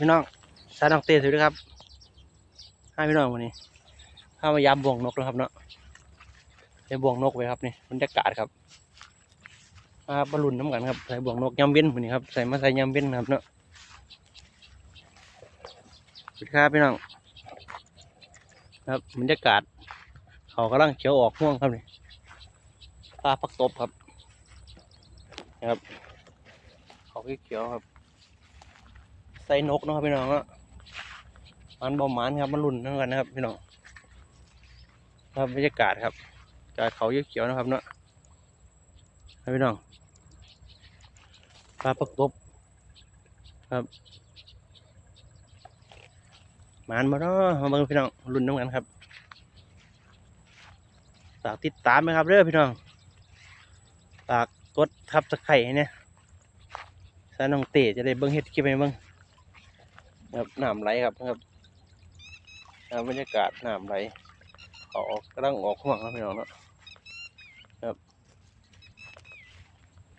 พี่น้องสารน้องเต้สวัสดีครับให้พี่น้องวันนี้ข้ามายามบ่วงนกแล้วครับเนาะใส่บ่วงนกไว้ครับนี่บรรยากาศครับมาบรรลุนน้ำกันครับใส่บ่วงนกยามเว้นวันนี้ครับใส่มาใส่ยามเว้นครับเนาะสวัสดีครับพี่น้องครับบรรยากาศ เขากำลังเขียวออกม่วงครับนี่ปลาพักตบครับนะครับเขาเขียวครับ ใส่นกนะครับพี่น้องเนาะมันบอมมันครับมันรุ่นเท่ากันนะครับพี่น้องครับบรรยากาศครับจากเขาเขียวๆนะครับเนาะครับพี่น้องปลาปักตบครับมันมาเนาะมาเบิ่งพี่น้องรุ่นน้ำกันครับฝากติดตามไหมครับเด้อพี่น้องฝากกดทับสไครต์ให้เนี่ยถ้าน้องเต๋จะได้เบิ่งเฮ็ดคลิปให้เบิ่ง ครับน้ำไหลครับครับบรรยากาศน้ำไหลออกกำลังออกห่วงครับพี่น้องเนาะครับ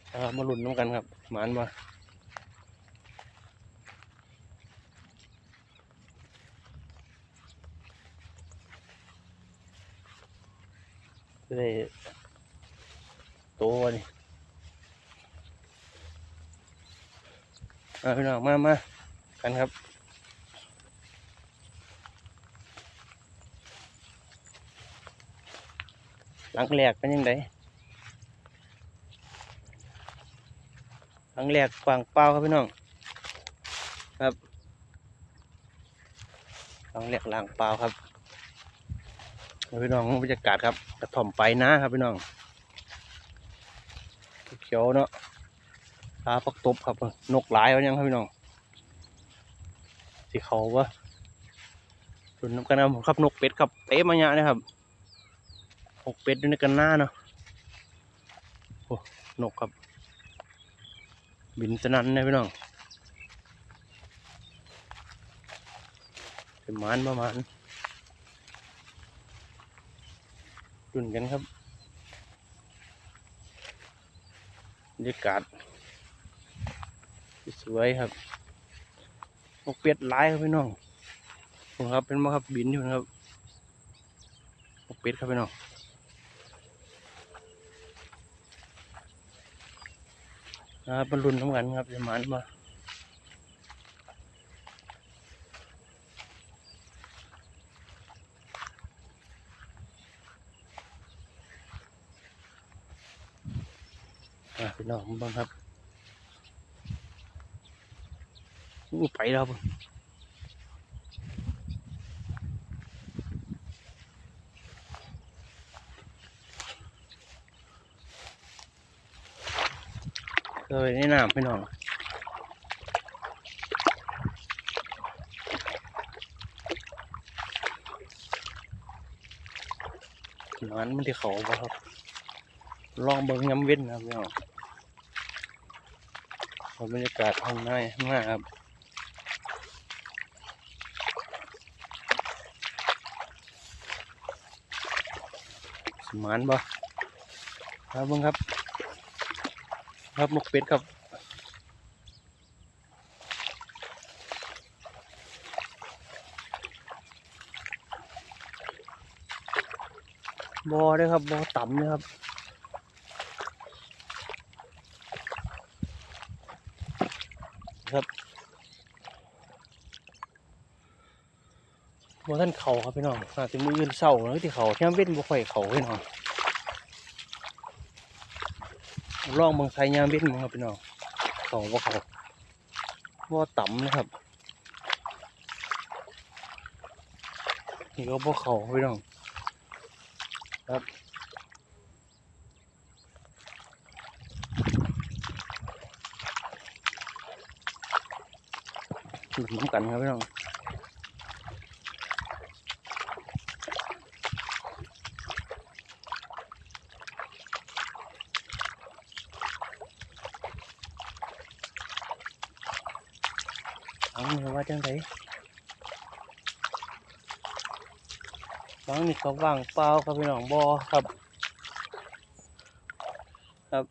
เอามาลุ้นน้ำกันครับหมานมาได้โตนี่เอาพี่น้องมามากันครับ ลังแหลกเป็นยังไงหลังแหลกฟางเปล่าครับพี่น้อง ครับหลังแหลกหลังเปล่าครับเอาพี่น้องบรรยากาศครับกระถ่อมไปนะครับพี่น้องเขียวเนาะปลาปักตบครับ นกหลายแล้วยังครับพี่น้องสีเขาวะรุนน้ำกันนะครับนกเป็ดครับเต๊ะมาเยอะนะครับ กเป็ดอยู่ในกันหน้าเนาะโอ้นกครับ บินสนั่นเลยพี่น้องเป็นมานประมาณดุนกันครับบรรยากาศสวยครับนกเป็ดหลายครับพี่น้องผมครับเป็นมาครับบินอยู่นะครับนกเป็ดครับพี่น้อง นะ ครับบรรลุนน้ำกันครับจะหมานมาอะพี่น้องบ้างครับอู้ไปแล้ว เลยในน้ำพี่น้องนั้นมันที่เขาบ่ครับ ลองเบิ่งย้ำเว้นนะพี่น้องเอาบรรยากาศข้างนข้างหน้าครับสมานบ่ครับเบิ่งครับ ครับนกเป็ดครับบอด้วยครับบอต่ำเลยครับครับบอท่านเขาครับพี่น้องอาจจะมืออื่นเศร้าแล้วที่เขาที่เว้นบ่ค่อยเขาพี่น้อง ลองเบางไทยยามเว้นมั้งครับพี่น้องเขาบ่าเขาบอต่ำนะครับนี่ก็บ่เขาพี่น้องครับหลุดน้ำกันครับพี่น้อง จังไดหลังนี่ก็ว่างเปล่าครับพี่น้องบอครับ ครับ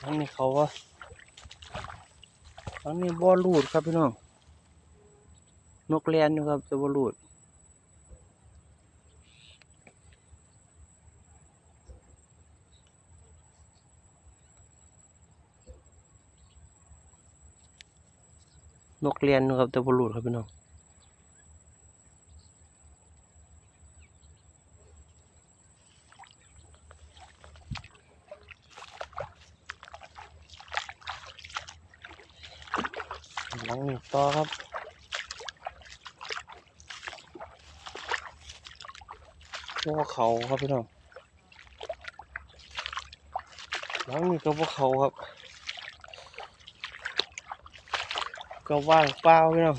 หลังนี่เขาว่าหลังนี่บอลูดครับพี่น้องนกแลนอยู่ครับจะบอลูด นกเรียนอยู่ครับแต่บอลูดครับพี่น้องหลังนี้ต่อครับพวกเขาครับพี่น้องหลังนี้ก็พวกเขาครับ ก็ว่างเปล่าพี่น้อง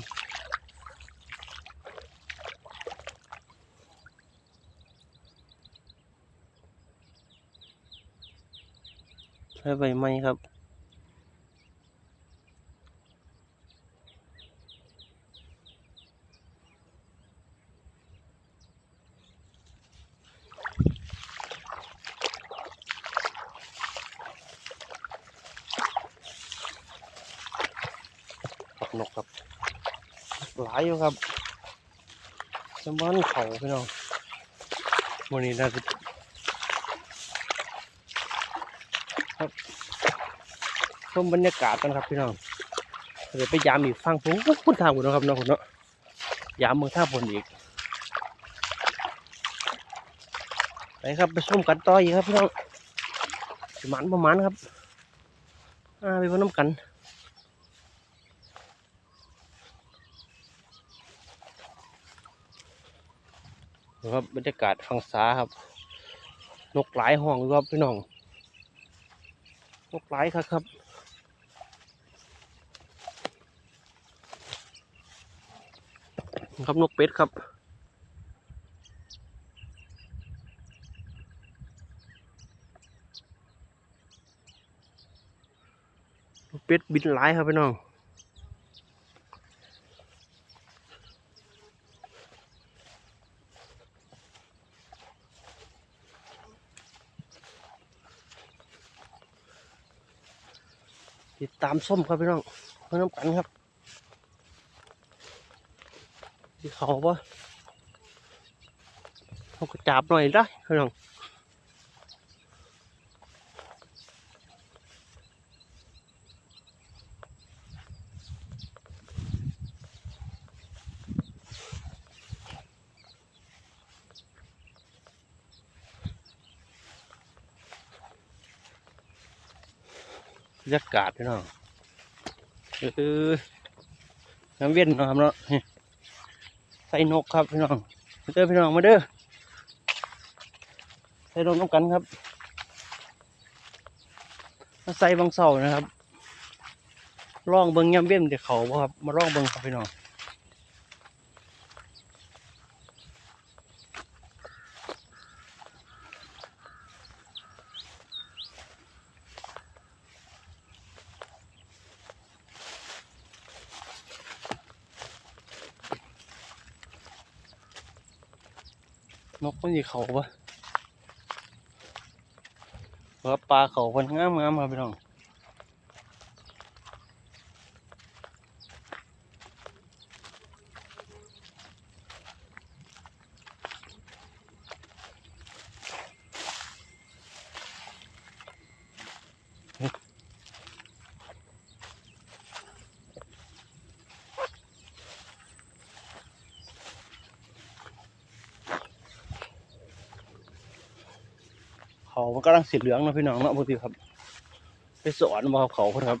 ใช้ใบไม้ครับ นกครับ หลายอยู่ครับสมานเขาพี่น้องวันนี้น่าจะครับชมบรรยากาศกันครับพี่น้องเดี๋ยวไปยามอีกฟังผมพูดทางผมนะครับน้องผมเนาะยามเมืองท่าบนอีกไปครับไปชมกันต่ออีกครับพี่น้องสิหมันประมาณครับอ่าไปพน้ำกัน นะครับบรรยากาศฟังสาครับ นกหลายห้องครับพี่น้อง นกหลายครับครับครับนกเป็ดครับนกเป็ดบินหลายครับพี่น้อง ติดตามส้มครับพี่น้องเพื่อนน้ำกันครับที่เขาปะเขาก็จับหน่อยได้พี่น้อง รยากาศพี่น้องเออน้ำเวียนเนาะครับเนาะใส่นกครับพี่น้องมาเด้อพี่น้องมาเด้อใส่นกน้ำกันครับมาใส่บางเสานะครับร่องเบิงยำเวียนเดี๋ยวเขาบ่ครับ มาร่องเบิงครับพี่น้อง นกมันอยู่เขาปะว่าปลาเขาเป็นงามงามๆครับพี่น้อง เขามันกำลังสีเหลืองนะพี่น้องเนาะปกติครับ ไปสอนมาเขาคนครับ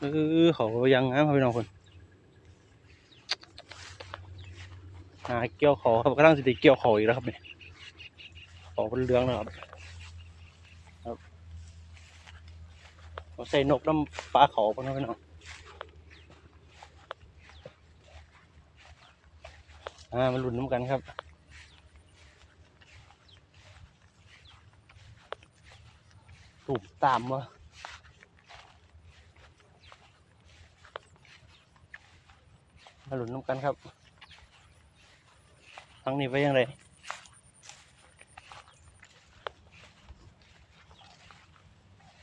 เออเขายังงามครับพี่น้องคนหาเกี่ยวเขาครับกำลังสิได้เกี่ยวเขาอีกแล้วครับเนี่ยเขาเป็นเหลืองนะครับครับเขาใส่นกน้ำปลาเขาปะเนาะพี่น้องอ่ามาลุ้นน้ำกันครับ ตุ่มตามวะมาหลุนน้ำกันครับทางนี้ไปยังไง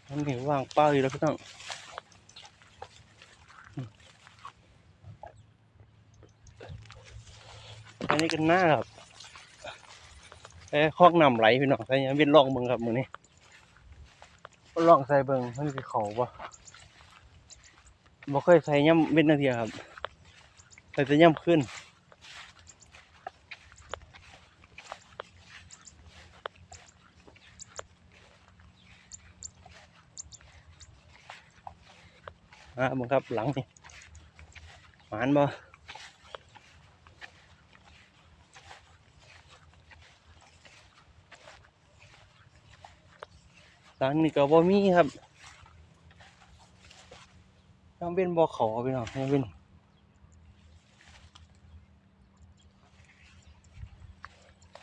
มันนี่ว่างเปล่าอยู่แล้วพี่น้องอันนี้กันหน้าครับไอ้คอกน้ำไหลพี่น้องใส่ยังเป็นร่องเบิ่งครับมือนี้ ร่องใส่เบิ่งมันคือเขาปะบ่เคยใส่ย่ำเป็นนาทีครับใส่แต่ย่ำขึ้นอะมึงครับหลังนี่หมานบ่ หลังนี่ก็บ่มีครับยังเป็นบ่เขาพี่น้องยังเป็น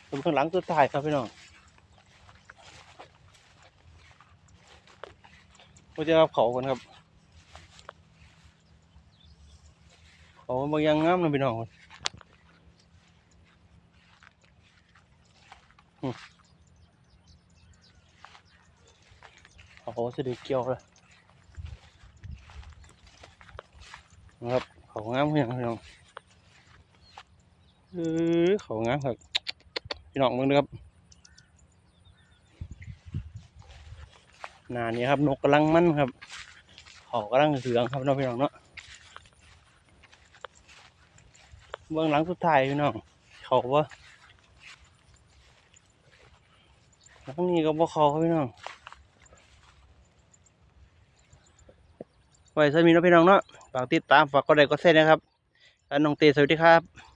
เป็นข้างหลังตัวท้ายครับพี่น้องก็จะรับเขากันครับเขาบางอย่างงามนะพี่น้อง อืมเขาจะได้เกี่ยวเลยนะครับเขางามเพียงพี่น้องเออเขางามครับพี่น้องมึงนะครับนานี้ครับนกกำลังมั่นครับเขากำลังเหลืองครับน้องพี่น้องเนาะเบื้องหลังสุดท้ายพี่น้องเขาว่าทั้งนี้ก็บ่เขาครับพี่น้อง ไว้สมีเนาะพี่น้องเนาะฝากติดตามฝากกดไลค์กดแชร์นะครับแล้วน้องเตสวัสดีครับ